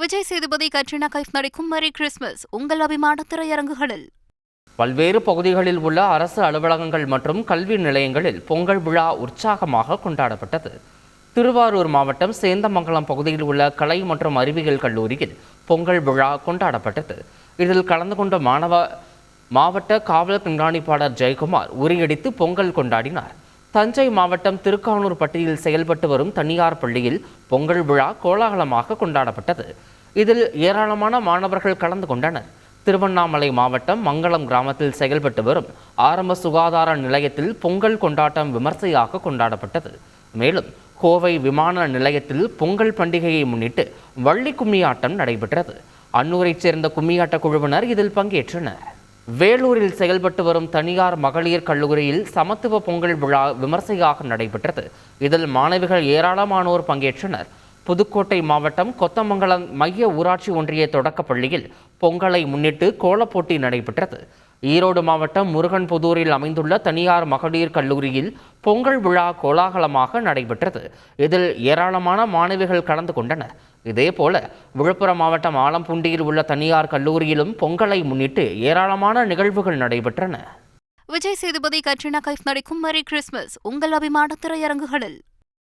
Vijay Sethupathi Katrina Kaif நடிக்கும் மரி Christmas உங்கள் அபிமான திரையரங்குகளில். பல்வேறு பகுதிகளில் உள்ள அரசு அலுவலகங்கள் மற்றும் கல்வி நிலையங்களில் பொங்கல் விழா உற்சாகமாக கொண்டாடப்பட்டது. திருவாரூர் மாவட்டம் சேந்தமங்கலம் பகுதியில் உள்ள கலை மற்றும் அறிவியல் கல்லூரியில் பொங்கல் விழா கொண்டாடப்பட்டது. இதில் கலந்து கொண்ட மாணவ மாவட்ட காவல் கண்காணிப்பாளர் ஜெயக்குமார் உரியடித்து பொங்கல் கொண்டாடினார். தஞ்சை மாவட்டம் திருக்கானூர் பட்டியில் செயல்பட்டு வரும் தனியார் பள்ளியில் பொங்கல் விழா கோலாகலமாக கொண்டாடப்பட்டது. இதில் ஏராளமான மாணவர்கள் கலந்து கொண்டனர். திருவண்ணாமலை மாவட்டம் மங்களம் கிராமத்தில் செயல்பட்டு வரும் ஆரம்ப சுகாதார நிலையத்தில் பொங்கல் கொண்டாட்டம் விமர்சையாக கொண்டாடப்பட்டது. மேலும் கோவை விமான நிலையத்தில் பொங்கல் பண்டிகையை முன்னிட்டு வள்ளி கும்மியாட்டம் நடைபெற்றது. அன்னூரைச் சேர்ந்த கும்மியாட்ட குழுவினர் இதில் பங்கேற்றனர். வேலூரில் செயல்பட்டு வரும் தனியார் மகளிர் கல்லூரியில் சமத்துவ பொங்கல் விழா விமர்சையாக நடைபெற்றது. இதில் மாணவிகள் ஏராளமானோர் பங்கேற்றனர். புதுக்கோட்டை மாவட்டம் கொத்தமங்கலம் மைய ஊராட்சி ஒன்றிய தொடக்கப் பள்ளியில் பொங்கலை முன்னிட்டு கோலப்போட்டி நடைபெற்றது. ஈரோடு மாவட்டம் முருகன்புதூரில் அமைந்துள்ள தனியார் மகளிர் கல்லூரியில் பொங்கல் விழா கோலாகலமாக நடைபெற்றது. இதில் ஏராளமான மாணவிகள் கலந்து கொண்டனர். இதேபோல விழுப்புரம் மாவட்டம் ஆலம்பூண்டியில் உள்ள தனியார் கல்லூரியிலும் பொங்கலை முன்னிட்டு ஏராளமான நிகழ்வுகள் நடைபெற்றன. விஜய் சேதுபதி கட்ரினா கைஃப் நடிக்கும் மரி கிறிஸ்மஸ் உங்கள் அபிமான திரையரங்குகளில்.